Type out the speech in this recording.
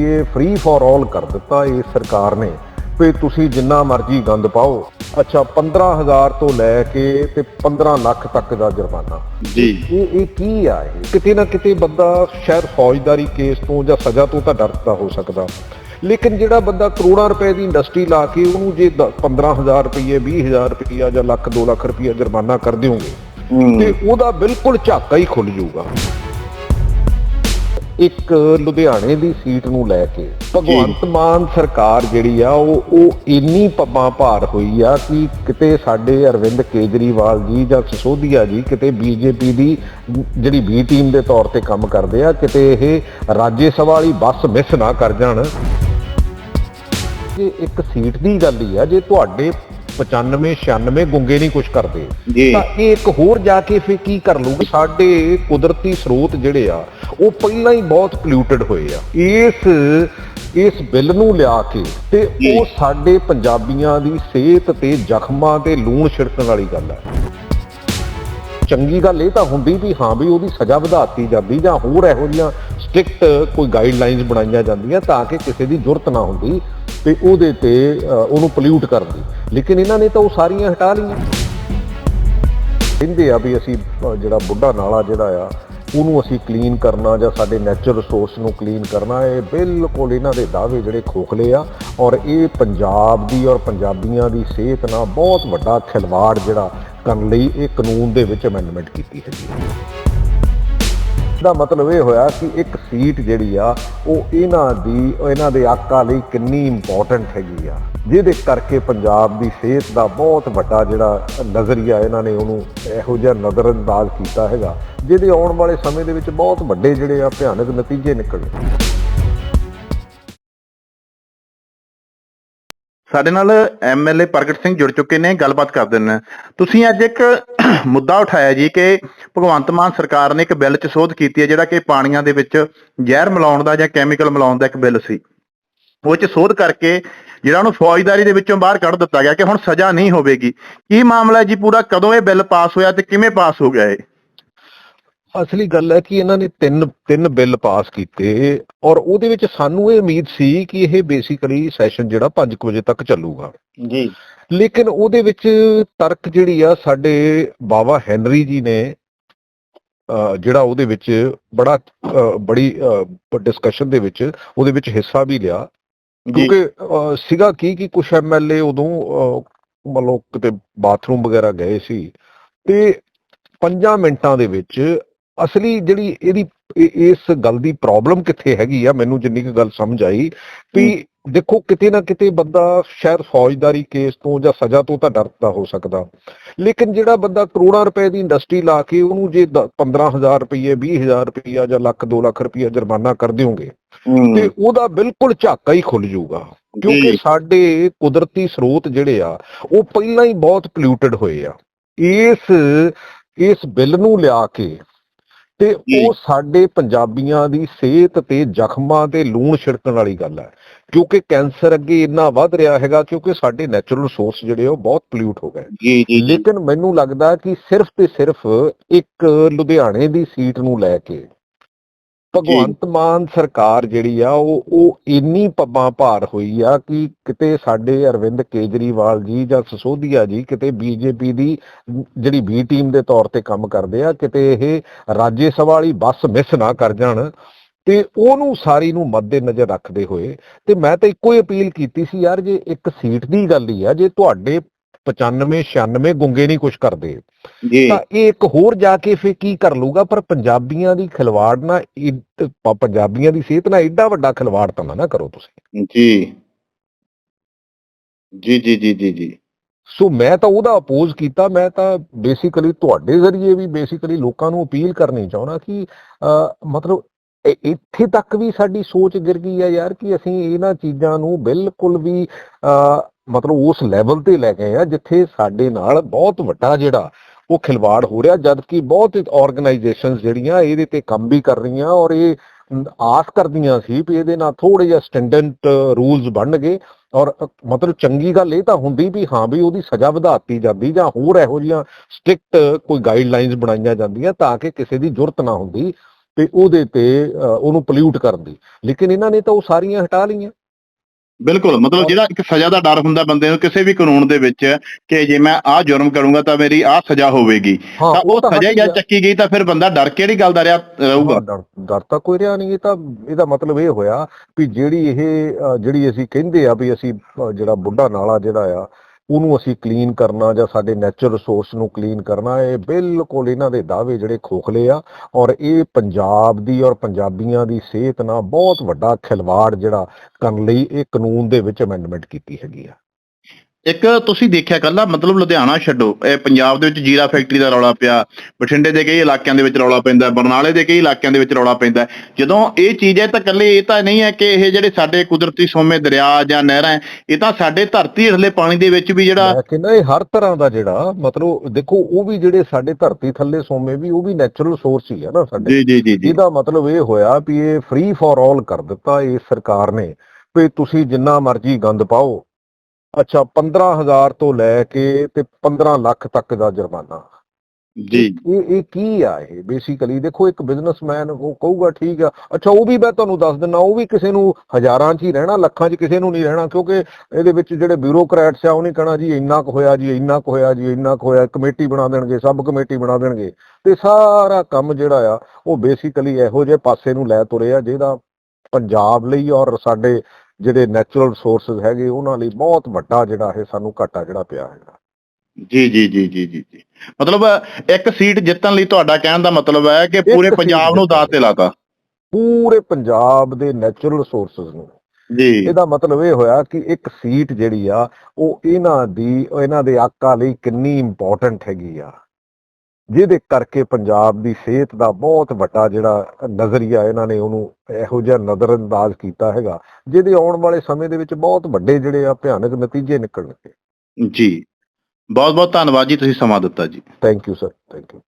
ਇਹ free for all ਕਰ ਦਿੱਤਾ ਇਹ ਸਰਕਾਰ ਨੇ ਵੀ ਤੁਸੀਂ ਜਿੰਨਾ ਮਰਜ਼ੀ ਗੰਦ ਪਾਓ। ਅੱਛਾ 15000 ਤੋਂ ਲੈ ਕੇ ਤੇ 15 ਲੱਖ ਤੱਕ ਦਾ ਜੁਰਮਾਨਾ। ਜੀ। ਇਹ ਇਹ ਕੀ ਆ ਇਹ? ਕਿਤੇ ਨਾ ਕਿਤੇ ਬੰਦਾ ਸ਼ਾਇਦ ਫੌਜਦਾਰੀ ਕੇਸ ਤੋਂ ਜਾਂ ਸਜ਼ਾ ਤੋਂ ਤਾਂ ਡਰਦਾ ਹੋ ਸਕਦਾ। ਲੇਕਿਨ ਜਿਹੜਾ ਬੰਦਾ ਕਰੋੜਾਂ ਰੁਪਏ ਦੀ ਇੰਡਸਟਰੀ ਲਾ ਕੇ ਉਹਨੂੰ ਜੇ ਦ- 15000 ਰੁਪਏ 20000 ਰੁਪਏ ਜਾਂ ਲੱਖ 2 ਲੱਖ ਰੁਪਏ ਜੁਰਮਾਨਾ ਕਰ ਦਿਓਗੇ ਤੇ ਉਹਦਾ ਬਿਲਕੁਲ ਝਾਕਾ ਹੀ ਖੁੱਲ ਜਾਊਗਾ। ਇੱਕ ਲੁਧਿਆਣੇ ਦੀ ਸੀਟ ਨੂੰ ਲੈ ਕੇ ਭਗਵੰਤ ਮਾਨ ਸਰਕਾਰ ਜਿਹੜੀ ਆ ਉਹ ਉਹ ਇੰਨੀ ਪੱਬਾਂ ਭਾਰ ਹੋਈ ਆ ਕਿ ਕਿਤੇ ਸਾਡੇ ਅਰਵਿੰਦ ਕੇਜਰੀਵਾਲ ਜੀ ਜਾਂ ਸਿਸੋਦੀਆ ਜੀ ਕਿਤੇ ਬੀਜੇਪੀ ਦੀ ਜਿਹੜੀ ਬੀ ਟੀਮ ਦੇ ਤੌਰ ਤੇ ਕੰਮ ਕਰਦੇ ਆ ਕਿਤੇ ਇਹ ਰਾਜੇ ਸਭਾ ਵਾਲੀ ਬੱਸ ਮਿਸ ਨਾ ਕਰ ਜਾਣ। ਜੇ ਇੱਕ ਸੀਟ ਦੀ ਗੱਲ ਹੀ ਆ ਜੇ ਤੁਹਾਡੇ 95 96 ਗੁੰਗੇ ਨਹੀਂ ਕੁਝ ਕਰਦੇ। ਜੀ। ਤਾਂ ਇਹ ਇੱਕ ਹੋਰ ਜਾ ਕੇ ਫੇ ਕੀ ਕਰ ਲੂਗੇ ਸਾਡੇ ਕੁਦਰਤੀ ਸਰੋਤ ਜਿਹੜੇ ਆ ਉਹ ਪਹਿਲਾਂ ਹੀ ਬਹੁਤ ਪੋਲਿਊਟਡ ਹੋਏ ਆ। ਇਸ ਇਸ ਬਿੱਲ ਨੂੰ ਲਿਆ ਕੇ ਤੇ। ਉਹ ਸਾਡੇ ਪੰਜਾਬੀਆਂ ਦੀ ਸਿਹਤ ਤੇ ਜ਼ਖਮਾਂ ਤੇ ਲੂਣ ਛਿੜਕਣ ਵਾਲੀ ਗੱਲ ਹੈ ਚੰਗੀ ਗੱਲ ਇਹ ਤਾਂ ਹੁੰਦੀ ਵੀ ਹਾਂ ਵੀ ਉਹਦੀ ਸਜ਼ਾ ਵਧਾਤੀ ਜਾਂਦੀ ਜਾਂ ਹੋਰ ਇਹੋ ਜਿਹੀਆਂ ਸਟ੍ਰਿਕਟ ਕੋਈ ਗਾਈਡਲਾਈਨਸ ਬਣਾਈਆਂ ਜਾਂਦੀਆਂ ਤਾਂ ਕਿ ਕਿਸੇ ਦੀ ਜ਼ਰੂਰਤ ਨਾ ਹੁੰਦੀ। ਤੇ ਉਹਦੇ ਤੇ ਉਹਨੂੰ ਪੋਲਿਊਟ ਕਰਨ ਦੀ। ਲੇਕਿਨ ਇਹਨਾਂ ਨੇ ਤਾਂ ਉਹ ਸਾਰੀਆਂ ਹਟਾ ਲਈਆਂ। ਕਹਿੰਦੇ ਆ ਵੀ ਅਸੀਂ ਜਿਹੜਾ ਬੁੱਢਾ ਨਾਲਾ ਜਿਹੜਾ ਆ, ਉਹਨੂੰ ਅਸੀਂ ਕਲੀਨ ਕਰਨਾ ਜਾਂ ਸਾਡੇ ਨੈਚੁਰਲ ਰਿਸੋਰਸ ਨੂੰ ਕਲੀਨ ਕਰਨਾ, ਇਹ ਬਿਲਕੁਲ ਇਹਨਾਂ ਦੇ ਦਾਅਵੇ ਜਿਹੜੇ ਖੋਖਲੇ ਆ। ਔਰ ਇਹ ਪੰਜਾਬ ਦੀ ਔਰ ਪੰਜਾਬੀਆਂ ਦੀ ਸਿਹਤ ਨਾਲ ਬਹੁਤ ਵੱਡਾ ਖਿਲਵਾੜ ਜਿਹੜਾ ਕਰਨ ਲਈ ਇਹ ਕਾਨੂੰਨ ਦੇ ਵਿੱਚ ਅਮੈਂਡਮੈਂਟ ਕੀਤੀ ਹੈਗੀ। ਹੈ ਦਾ ਮਤਲਬ ਇਹ ਹੋਇਆ ਕਿ ਇੱਕ ਸੀਟ ਜਿਹੜੀ ਆ, ਉਹ ਇਹਨਾਂ ਦੀ, ਇਹਨਾਂ ਦੇ ਆਕਾ ਲਈ ਕਿੰਨੀ ਇੰਪੋਰਟੈਂਟ ਹੈਗੀ ਆ। ਜਿਹਦੇ ਕਰਕੇ ਪੰਜਾਬ ਦੀ ਸਿਹਤ ਦਾ ਬਹੁਤ ਵੱਡਾ ਜਿਹੜਾ ਨਜ਼ਰੀਆ ਇਹਨਾਂ ਨੇ ਉਹਨੂੰ ਇਹੋ ਜਿਹਾ ਨਜ਼ਰਅੰਦਾਜ਼ ਕੀਤਾ ਹੈਗਾ, ਜਿਹਦੇ ਆਉਣ ਵਾਲੇ ਸਮੇਂ ਦੇ ਵਿੱਚ ਬਹੁਤ ਵੱਡੇ ਜਿਹੜੇ ਆ ਭਿਆਨਕ ਨਤੀਜੇ ਨਿਕਲਣੇ ਸਾਡੇ ਨਾਲ ਐਮਐਲਏ ਪ੍ਰਗਟ ਸਿੰਘ ਜੁੜ ਚੁੱਕੇ ਨੇ, ਗੱਲਬਾਤ ਕਰ ਦਿੰਦੇ ਤੁਸੀਂ ਅੱਜ ਇੱਕ ਮੁੱਦਾ ਉਠਾਇਆ ਜੀ ਕਿ ਭਗਵੰਤ ਮਾਨ ਸਰਕਾਰ ਨੇ ਇੱਕ ਬਿੱਲ 'ਚ ਸੋਧ ਕੀਤੀ ਹੈ, ਜਿਹੜਾ ਕਿ ਪਾਣੀਆਂ ਦੇ ਵਿੱਚ ਜ਼ਹਿਰ ਮਿਲਾਉਣ ਦਾ ਜਾਂ ਕੈਮੀਕਲ ਮਿਲਾਉਣ ਦਾ ਇੱਕ ਬਿੱਲ ਸੀ। ਉਹ 'ਚ ਸੋਧ ਕਰਕੇ ਜਿਹੜਾ ਉਹਨੂੰ ਫੌਜਦਾਰੀ ਦੇ ਵਿੱਚੋਂ ਬਾਹਰ ਕੱਢ ਦਿੱਤਾ ਗਿਆ ਕਿ ਹੁਣ ਸਜ਼ਾ ਨਹੀਂ ਹੋਵੇਗੀ। ਕੀ ਮਾਮਲਾ ਜੀ? ਪੂਰਾ ਕਦੋਂ ਇਹ ਬਿੱਲ ਪਾਸ ਹੋਇਆ ਤੇ ਕਿਵੇਂ ਪਾਸ ਹੋ ਗਿਆ ਇਹ? ਅਸਲੀ ਗੱਲ ਹੈ ਕਿ ਇਹਨਾਂ ਨੇ ਤਿੰਨ ਤਿੰਨ ਬਿੱਲ ਪਾਸ ਕੀਤੇ ਔਰ ਉਹਦੇ ਵਿੱਚ ਸਾਨੂੰ ਇਹ ਉਮੀਦ ਸੀ ਕਿ ਇਹ ਬੇਸਿਕਲੀ ਸੈਸ਼ਨ ਜਿਹੜਾ 5 ਵਜੇ ਤੱਕ ਚੱਲੂਗਾ। ਜੀ। ਲੇਕਿਨ ਉਹਦੇ ਵਿੱਚ ਤਰਕ ਜਿਹੜੀ ਆ ਸਾਡੇ ਬਾਬਾ ਹੈਨਰੀ ਜੀ ਨੇ ਜਿਹੜਾ ਉਹਦੇ ਵਿੱਚ ਬੜਾ ਬੜੀ ਡਿਸਕਸ਼ਨ ਦੇ ਵਿੱਚ ਉਹਦੇ ਵਿੱਚ ਹਿੱਸਾ ਵੀ ਲਿਆ। ਕਿਉਂਕਿ ਸੀਗਾ ਕੀ ਕਿ ਕੁਝ ਐਮਐਲਏ ਉਦੋਂ ਲਓ ਕਿਤੇ ਬਾਥਰੂਮ ਵਗੈਰਾ ਗਏ ਸੀ। ਤੇ 5 ਮਿੰਟਾਂ ਦੇ ਵਿੱਚ ਅਸਲੀ ਜਿਹੜੀ ਇਹਦੀ ਇਹ- ਇਸ ਗੱਲ ਦੀ ਪ੍ਰੋਬਲਮ ਕਿੱਥੇ ਹੈਗੀ ਆ ਮੈਨੂੰ ਜਿੰਨੀ ਕੁ ਗੱਲ ਸਮਝ ਆਈ ਵੀ ਦੇਖੋ ਕਿਤੇ ਨਾ ਕਿਤੇ ਬੰਦਾ ਸ਼ਾਇਦ ਫੌਜਦਾਰੀ ਕੇਸ ਤੋਂ ਜਾਂ ਸਜ਼ਾ ਤੋਂ ਤਾਂ ਡਰਦਾ ਹੋ ਸਕਦਾ। ਲੇਕਿਨ ਜਿਹੜਾ ਬੰਦਾ ਕਰੋੜਾਂ ਰੁਪਏ ਦੀ ਇੰਡਸਟਰੀ ਲਾ ਕੇ ਉਹਨੂੰ ਜੇ ਦ- 15000 ਰੁਪਏ 20000 ਰੁਪਏ ਜਾਂ ਲੱਖ 2 ਲੱਖ ਰੁਪਏ ਜੁਰਮਾਨਾ ਕਰ ਦਿਓਗੇ ਤੇ ਉਹਦਾ ਬਿਲਕੁਲ ਝਾਕਾ ਹੀ ਖੁੱਲ ਜਾਊਗਾ। ਕਿਉਂਕਿ। ਸਾਡੇ ਕੁਦਰਤੀ ਸਰੋਤ ਜਿਹੜੇ ਆ ਉਹ ਪਹਿਲਾਂ ਹੀ ਬਹੁਤ ਪੋਲਿਊਟਡ ਹੋਏ ਆ। ਇਸ ਇਸ ਬਿੱਲ ਨੂੰ ਲਿਆ ਕੇ ਤੇ। ਉਹ ਸਾਡੇ ਪੰਜਾਬੀਆਂ ਦੀ ਸਿਹਤ ਤੇ ਜ਼ਖਮਾਂ ਤੇ ਲੂਣ ਛਿੜਕਣ ਵਾਲੀ ਗੱਲ ਹੈ। ਕਿਉਂਕਿ ਕੈਂਸਰ ਅੱਗੇ ਇੰਨਾ ਵੱਧ ਰਿਹਾ ਹੈਗਾ ਕਿਉਂਕਿ ਸਾਡੇ ਨੈਚੁਰਲ ਰਿਸੋਰਸ ਜਿਹੜੇ ਉਹ ਬਹੁਤ ਪੋਲਿਊਟ ਹੋ ਗਏ। ਜੀ ਜੀ। ਲੇਕਿਨ ਮੈਨੂੰ ਲੱਗਦਾ ਕਿ ਸਿਰਫ ਤੇ ਸਿਰਫ ਇੱਕ ਲੁਧਿਆਣੇ ਦੀ ਸੀਟ ਨੂੰ ਲੈ ਕੇ ਭਗਵੰਤ ਮਾਨ ਸਰਕਾਰ ਜਿਹੜੀ ਆ, ਉਹ ਉਹ ਇੰਨੀ ਪੱਬਾਂ ਭਾਰ ਹੋਈ ਆ ਕਿ ਕਿਤੇ ਸਾਡੇ ਅਰਵਿੰਦ ਕੇਜਰੀਵਾਲ ਜੀ ਜਾਂ ਸਸੋਦੀਆ ਜੀ ਕਿਤੇ ਬੀਜੇਪੀ ਦੀ ਜਿਹੜੀ ਬੀ ਟੀਮ ਦੇ ਤੌਰ ਤੇ ਕੰਮ ਕਰਦੇ ਆ, ਕਿਤੇ ਇਹ ਰਾਜੇ ਸਭਾ ਵਾਲੀ ਬੱਸ ਮਿਸ ਨਾ ਕਰ ਜਾਣ, ਤੇ ਉਹਨੂੰ ਸਾਰੀ ਨੂੰ ਮੱਦੇ ਨਜ਼ਰ ਰੱਖਦੇ ਹੋਏ, ਤੇ ਮੈਂ ਤਾਂ ਇੱਕੋ ਹੀ ਅਪੀਲ ਕੀਤੀ ਸੀ, ਯਾਰ ਜੇ ਇੱਕ ਸੀਟ ਦੀ ਗੱਲ ਹੀ ਆ, ਜੇ ਤੁਹਾਡੇ 95 96 ਗੁੰਗੇ ਨਹੀਂ ਕੁਝ ਕਰਦੇ। ਜੀ। ਤਾਂ ਇਹ ਇੱਕ ਹੋਰ ਜਾ ਕੇ ਫੇ ਕੀ ਕਰ ਲੂਗਾ ਪਰ ਪੰਜਾਬੀਆਂ ਦੀ ਖਿਲਵਾੜ ਪ- ਪੰਜਾਬੀਆਂ ਦੀ ਸਿਹਤ ਨਾਲ ਐਡਾ ਵੱਡਾ ਖਿਲਵਾੜ ਤਾਂ ਨਾ ਨਾ ਕਰੋ ਤੁਸੀਂ। ਜੀ। ਜੀ ਜੀ ਜੀ ਜੀ ਜੀ। ਸੋ ਮੈਂ ਤਾਂ ਉਹਦਾ ਅਪੋਜ਼ ਕੀਤਾ ਮੈਂ ਤਾਂ ਬੇਸਿਕਲੀ ਤੁਹਾਡੇ ਜ਼ਰੀਏ ਵੀ ਬੇਸਿਕਲੀ ਲੋਕਾਂ ਨੂੰ ਅਪੀਲ ਕਰਨੀ ਚਾਹੁੰਦਾ ਕਿ ਮਤਲਬ ਇੱਥੇ ਤੱਕ ਵੀ ਸਾਡੀ ਸੋਚ ਗਿਰ ਗਈ ਹੈ ਯਾਰ ਕਿ ਅਸੀਂ ਇਹਨਾਂ ਚੀਜ਼ਾਂ ਨੂੰ ਬਿਲਕੁਲ ਵੀ ਮਤਲਬ ਉਸ ਲੈਵਲ ਤੇ ਲੈ ਗਏ ਆ ਜਿੱਥੇ ਸਾਡੇ ਨਾਲ ਬਹੁਤ ਵੱਡਾ ਜਿਹੜਾ ਉਹ ਖਿਲਵਾੜ ਹੋ ਰਿਹਾ ਜਦ ਕਿ ਬਹੁਤ ਆਰਗੇਨਾਈਜੇਸ਼ਨਸ ਜਿਹੜੀਆਂ ਇਹਦੇ ਤੇ ਕੰਮ ਵੀ ਕਰ ਰਹੀਆਂ ਔਰ ਇਹ ਆਸ ਕਰਦੀਆਂ ਸੀ ਵੀ ਇਹਦੇ ਨਾਲ ਥੋੜੇ ਜਿਹਾ ਸਟੈਂਡਰਡ ਰੂਲਸ ਬਣਨਗੇ ਔਰ ਮਤਲਬ ਚੰਗੀ ਗੱਲ ਇਹ ਤਾਂ ਹੁੰਦੀ ਵੀ ਹਾਂ ਵੀ ਉਹਦੀ ਸਜ਼ਾ ਵਧਾਤੀ ਜਾਂਦੀ ਜਾਂ ਹੋਰ ਇਹੋ ਜਿਹੀਆਂ ਸਟ੍ਰਿਕਟ ਕੋਈ ਗਾਈਡਲਾਈਨਸ ਬਣਾਈਆਂ ਜਾਂਦੀਆਂ ਤਾਂ ਕਿ ਕਿਸੇ ਦੀ ਜ਼ਰੂਰਤ ਨਾ ਹੁੰਦੀ ਤੇ ਉਹਦੇ ਤੇ ਉਹਨੂੰ ਪੋਲਿਊਟ ਕਰਨ ਦੀ। ਲੇਕਿਨ ਇਹਨਾਂ ਨੇ ਤਾਂ ਉਹ ਸਾਰੀਆਂ ਹਟਾ ਲਈਆਂ। ਬਿਲਕੁਲ ਮਤਲਬ ਜਿਹੜਾ ਇੱਕ ਸਜ਼ਾ ਦਾ ਡਰ ਹੁੰਦਾ ਬੰਦੇ ਨੂੰ ਕਿਸੇ ਵੀ ਕਾਨੂੰਨ ਦੇ ਵਿੱਚ ਕਿ ਜੇ ਮੈਂ ਆਹ ਜੁਰਮ ਕਰੂੰਗਾ ਤਾਂ ਮੇਰੀ ਆਹ ਸਜ਼ਾ ਹੋਵੇਗੀ। ਤਾਂ ਉਹ ਸਜ਼ਾ ਜਦ ਚੱਕੀ ਗਈ ਤਾਂ ਫਿਰ ਬੰਦਾ ਡਰ ਕਿਹੜੀ ਗੱਲ ਦਾ ਰਿਹਾ ਰਹੂਗਾ ਡਰ ਤਾਂ ਕੋਈ ਰਿਹਾ ਨਹੀਂ ਇਹ ਤਾਂ ਇਹਦਾ ਮਤਲਬ ਇਹ ਹੋਇਆ ਵੀ ਜਿਹੜੀ ਇਹ ਜਿਹੜੀ ਅਸੀਂ ਕਹਿੰਦੇ ਆ ਵੀ ਅਸੀਂ ਜਿਹੜਾ ਬੁੱਢਾ ਨਾਲਾ ਜਿਹੜਾ ਆ ਉਹਨੂੰ ਅਸੀਂ ਕਲੀਨ ਕਰਨਾ ਜਾਂ ਸਾਡੇ ਨੈਚੁਰਲ ਰਿਸੋਰਸ ਨੂੰ ਕਲੀਨ ਕਰਨਾ, ਇਹ ਬਿਲਕੁਲ ਇਹਨਾਂ ਦੇ ਦਾਅਵੇ ਜਿਹੜੇ ਖੋਖਲੇ ਆ ਔਰ ਇਹ ਪੰਜਾਬ ਦੀ ਔਰ ਪੰਜਾਬੀਆਂ ਦੀ ਸਿਹਤ ਨਾਲ ਬਹੁਤ ਵੱਡਾ ਖਿਲਵਾੜ ਜਿਹੜਾ ਕਰਨ ਲਈ ਇਹ ਕਾਨੂੰਨ ਦੇ ਵਿੱਚ ਅਮੈਂਡਮੈਂਟ ਕੀਤੀ ਹੈਗੀ ਆ। ਇੱਕ ਤੁਸੀਂ ਦੇਖਿਆ ਕੱਲਾ ਮਤਲਬ ਲੁਧਿਆਣਾ ਛੱਡੋ ਇਹ ਪੰਜਾਬ ਦੇ ਵਿੱਚ ਜੀਰਾ ਫੈਕਟਰੀ ਦਾ ਰੌਲਾ ਪਿਆ ਬਠਿੰਡੇ ਦੇ ਕਈ ਇਲਾਕਿਆਂ ਦੇ ਵਿੱਚ ਰੌਲਾ ਪੈਂਦਾ ਬਰਨਾਲੇ ਦੇ ਕਈ ਇਲਾਕਿਆਂ ਦੇ ਵਿੱਚ ਰੌਲਾ ਪੈਂਦਾ। ਜਦੋਂ ਇਹ ਚੀਜ਼ ਹੈ ਤਾਂ ਕੱਲੇ ਇਹ ਤਾਂ ਨਹੀਂ ਹੈ ਕਿ ਇਹ ਜਿਹੜੇ ਸਾਡੇ ਕੁਦਰਤੀ ਸੋਮੇ ਦਰਿਆ ਜਾਂ ਨਹਿਰਾਂ ਹੈ, ਇਹ ਤਾਂ ਸਾਡੇ ਧਰਤੀ ਹੇਠਲੇ ਪਾਣੀ ਦੇ ਵਿੱਚ ਵੀ ਜਿਹੜਾ ਕਹਿੰਦਾ ਇਹ ਹਰ ਤਰ੍ਹਾਂ ਦਾ ਜਿਹੜਾ ਮਤਲਬ ਦੇਖੋ ਉਹ ਵੀ ਜਿਹੜੇ ਸਾਡੇ ਧਰਤੀ ਥੱਲੇ ਸੋਮੇ ਵੀ ਉਹ ਵੀ ਨੈਚੁਰਲ ਸੋਰਸ ਹੀ ਆ ਨਾ ਸਾਡੇ। ਜੀ ਜੀ ਜੀ ਇਹਦਾ ਮਤਲਬ ਇਹ ਹੋਇਆ ਵੀ ਇਹ ਫ੍ਰੀ ਫॉर ਆਲ ਕਰ ਦਿੱਤਾ ਇਸ ਸਰਕਾਰ ਨੇ ਵੀ ਤੁਸੀਂ ਜਿੰਨਾ ਮਰਜ਼ੀ ਗੰਦ ਪਾਓ ਅੱਛਾ 15000 ਤੋਂ ਲੈ ਕੇ ਤੇ 15 ਲੱਖ ਤੱਕ ਦਾ ਜੁਰਮਾਨਾ। ਜੀ। ਇਹ ਇਹ ਕੀ ਆ ਇਹ? ਬੇਸਿਕਲੀ ਦੇਖੋ ਇੱਕ ਬਿਜ਼ਨਸਮੈਨ ਉਹ ਕਹੂਗਾ ਠੀਕ ਆ। ਅੱਛਾ ਉਹ ਵੀ ਮੈਂ ਤੁਹਾਨੂੰ ਦੱਸ ਦਿੰਦਾ ਉਹ ਵੀ ਕਿਸੇ ਨੂੰ ਹਜ਼ਾਰਾਂ 'ਚ ਹੀ ਰਹਿਣਾ ਲੱਖਾਂ 'ਚ ਕਿਸੇ ਨੂੰ ਨਹੀਂ ਰਹਿਣਾ ਕਿਉਂਕਿ ਇਹਦੇ ਵਿੱਚ ਜਿਹੜੇ ਬਿਊਰੋਕਰੈਟਸ ਆ ਉਹ ਨਹੀਂ ਕਹਣਾ ਜੀ ਇੰਨਾ ਕੁ ਹੋਇਆ ਜੀ ਇੰਨਾ ਕੁ ਹੋਇਆ ਜੀ ਇੰਨਾ ਕੁ ਹੋਇਆ ਕਮੇਟੀ ਬਣਾ ਦੇਣਗੇ ਸਬ ਕਮੇਟੀ ਬਣਾ ਦੇਣਗੇ। ਤੇ ਸਾਰਾ ਕੰਮ ਜਿਹੜਾ ਆ ਉਹ ਬੇਸਿਕਲੀ ਇਹੋ ਜਿਹੇ ਪਾਸੇ ਨੂੰ ਲੈ ਤੁਰੇ ਆ ਜਿਹਦਾ ਪੰਜਾਬ ਲਈ ਔਰ ਸਾਡੇ ਜਿਹੜੇ ਨੈਚੁਰਲ ਰਿਸੋਰਸਸ ਹੈਗੇ ਉਹਨਾਂ ਲਈ ਬਹੁਤ ਵੱਡਾ ਜਿਹੜਾ ਇਹ ਸਾਨੂੰ ਘਾਟਾ ਜਿਹੜਾ ਪਿਆ ਹੈਗਾ। ਜੀ ਜੀ ਜੀ ਜੀ ਜੀ ਜੀ। ਮਤਲਬ ਇੱਕ ਸੀਟ ਜਿੱਤਣ ਲਈ ਤੁਹਾਡਾ ਕਹਿਣ ਦਾ ਮਤਲਬ ਹੈ ਕਿ ਪੂਰੇ ਪੰਜਾਬ ਨੂੰ ਦਾਅ ਤੇ ਲਾਤਾ। ਪੂਰੇ ਪੰਜਾਬ ਦੇ ਨੈਚੁਰਲ ਰਿਸੋਰਸਸ ਨੂੰ। ਜੀ। ਇਹਦਾ ਮਤਲਬ ਇਹ ਹੋਇਆ ਕਿ ਇੱਕ ਸੀਟ ਜਿਹੜੀ ਆ ਉਹ ਇਹਨਾਂ ਦੀ ਇਹਨਾਂ ਦੇ ਆਕਾ ਲਈ ਕਿੰਨੀ ਇੰਪੋਰਟੈਂਟ ਹੈਗੀ ਆ। ਜਿਹਦੇ ਕਰਕੇ ਪੰਜਾਬ ਦੀ ਸਿਹਤ ਦਾ ਬਹੁਤ ਵੱਡਾ ਜਿਹੜਾ ਨਜ਼ਰੀਆ ਇਹਨਾਂ ਨੇ ਉਹਨੂੰ ਇਹੋ ਜਿਹਾ ਨਜ਼ਰਅੰਦਾਜ਼ ਕੀਤਾ ਹੈਗਾ ਜਿਹਦੇ ਆਉਣ ਵਾਲੇ ਸਮੇਂ ਦੇ ਵਿੱਚ ਬਹੁਤ ਵੱਡੇ ਜਿਹੜੇ ਆ ਭਿਆਨਕ ਨਤੀਜੇ ਨਿਕਲਣਗੇ। ਜੀ ਬਹੁਤ ਬਹੁਤ ਧੰਨਵਾਦ ਜੀ ਤੁਸੀਂ ਸਮਾਂ ਦਿੱਤਾ ਜੀ। Thank you sir thank you